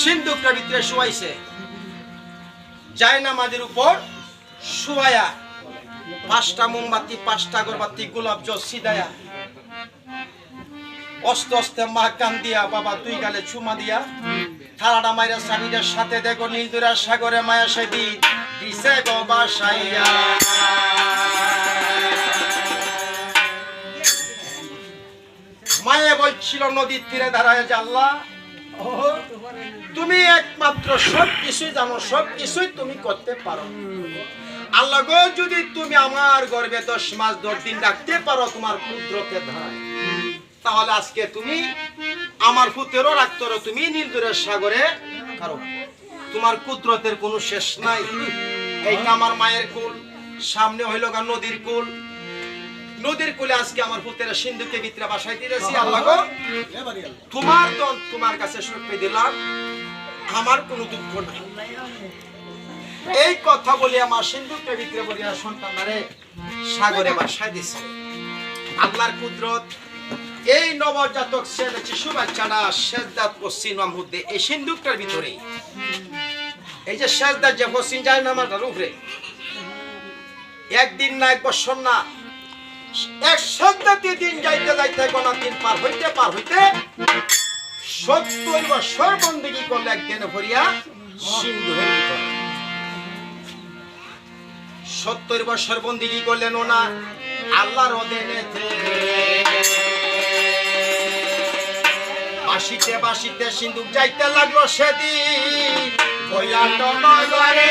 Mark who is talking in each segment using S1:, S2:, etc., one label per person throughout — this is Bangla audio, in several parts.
S1: সিন্ধুকটার ভিতরে শুয়াইছে। যায় নামাজের উপর শুয়ায়া, পাঁচটা মোমবাতি, পাঁচটা আগরবাতি, গোলাপ জল সিদায়া অস্তে অস্তে মা কান দিয়া বাবা দুই গালে চুমা দিয়া, থালাটা মাইরা সানিদের সাথে দেখো নীলদুরা সাগরে মায়া সেদি দিছে গো বাসাইয়া। মায়ে বলছিল, নদীর তীরে দাঁড়ায় আল্লাহ তুমি একমাত্র সব কিছুই জানো, সব কিছুই তুমি করতে পারো। আল্লাহ গো, যদি তুমি আমার গর্বে দশ মাস দশ দিন রাখতে পারো তোমার কুদরতের ধারায়, তাহলে আজকে তুমি আমার পুত্রেরও রাখতে তুমি নীলদুরের সাগরে কারও। তোমার কুদরতের কোনো শেষ নাই। এইটা আমার মায়ের কুল, সামনে হইল গা নদীর কুল নদীর কুলে আজকে আমার পুত্রের সিন্ধুকে ভিতরে বাসায় দিয়েছি আল্লাহ গো। তোমার দল তোমার কাছে সঁপে দিলাম আমার কোনো দুঃখ নাই। এই কথা বলে আমার সিন্ধুকটা ভিতরে বলিয়া সন্তানারে সাগরে বাসায় দিছে। আল্লাহর কুদরত এই নবজাতক ছেলে শিশু বাচ্চাটা শেষদাত পশ্চিম মধ্যে এই সিন্ধুকটার ভিতরে এই যে শেষদার যে পশ্চিম যায় না আমার উপরে একদিন না এক বছর না এক সপ্তাহে দিন যাইতে যাইতে গোনা দিন পার হইতে পার হইতে সত্তর বছর বন্দিগি করলে একদিন ভরিয়া সিন্ধু ভিতরে সত্তর বছর বন্দিগি করলেন ওনা আল্লাহর অধীনেতে বাসিতে বাসিতে সিন্ধুক যাইতে লাগল সেদিন নগরে।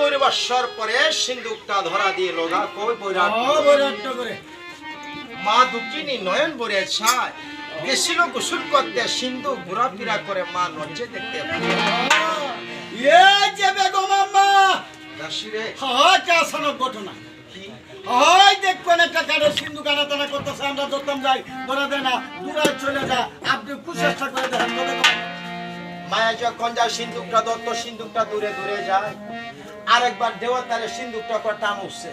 S1: সত্তর বছর পরে সিন্ধুকটা ধরা দিয়ে লগা কই বৈরাট মা দুঃখিনী নয়ন ভরে ছায়। গেছিল গোসল করতে সিন্ধু ঘোরাফেরা করে মা লজ্জে দেখতে
S2: ঘটনা? হয় দেখবেন একটা কাঠের সিন্ধু কাটা টানা করতেছে আমরা ধরতাম যাই ধরা
S1: মায়া যখন যায়, সিন্ধুকটা দত্ত সিন্ধুকটা দূরে দূরে যায়। আরেকবার দেওয়াতারে সিন্ধুকটা করে টান উঠছে।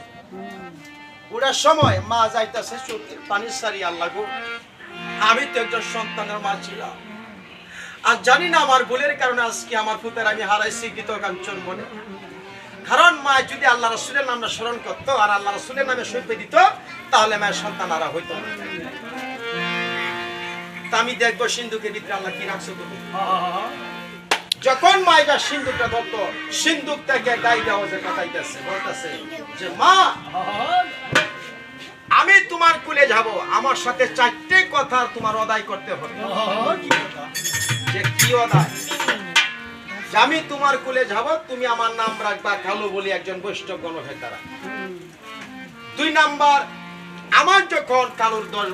S1: ওটার সময় মা যাইতেছে, চোখের পানির সারি আল্লাহ গো আমি তো একজন সন্তানের মা ছিলাম। আর জানি না আমার ভুলের কারণে আজকে আমার পুতের আমি হারাইছি গীত কাঞ্চন বলে। কারণ মা যদি আল্লাহ রসুলের নামটা স্মরণ করতো আর আল্লাহ রসুলের নামে সইপে দিত, তাহলে মায়ের সন্তান আর হইতো না। তা আমি দেখব সিন্ধুকে ভিতরে আল্লাহ কি রাখছো তুমি। যখন সিন্ধুকটা ধরতো সিন্ধুক থেকে আওয়াজে বলতেছে যে মা আমি তোমার কুলে যাব আমার সাথে চারটে কথা তোমার অদায় করতে হবে।
S2: কি
S1: যে কি অদায়? আমি তোমার কুলে যাব তুমি আমার নাম রাখবা কালু বলি একজন বৈষ্ণব গণভেতারা দুই নাম্বার আমার যখন কালুর দশ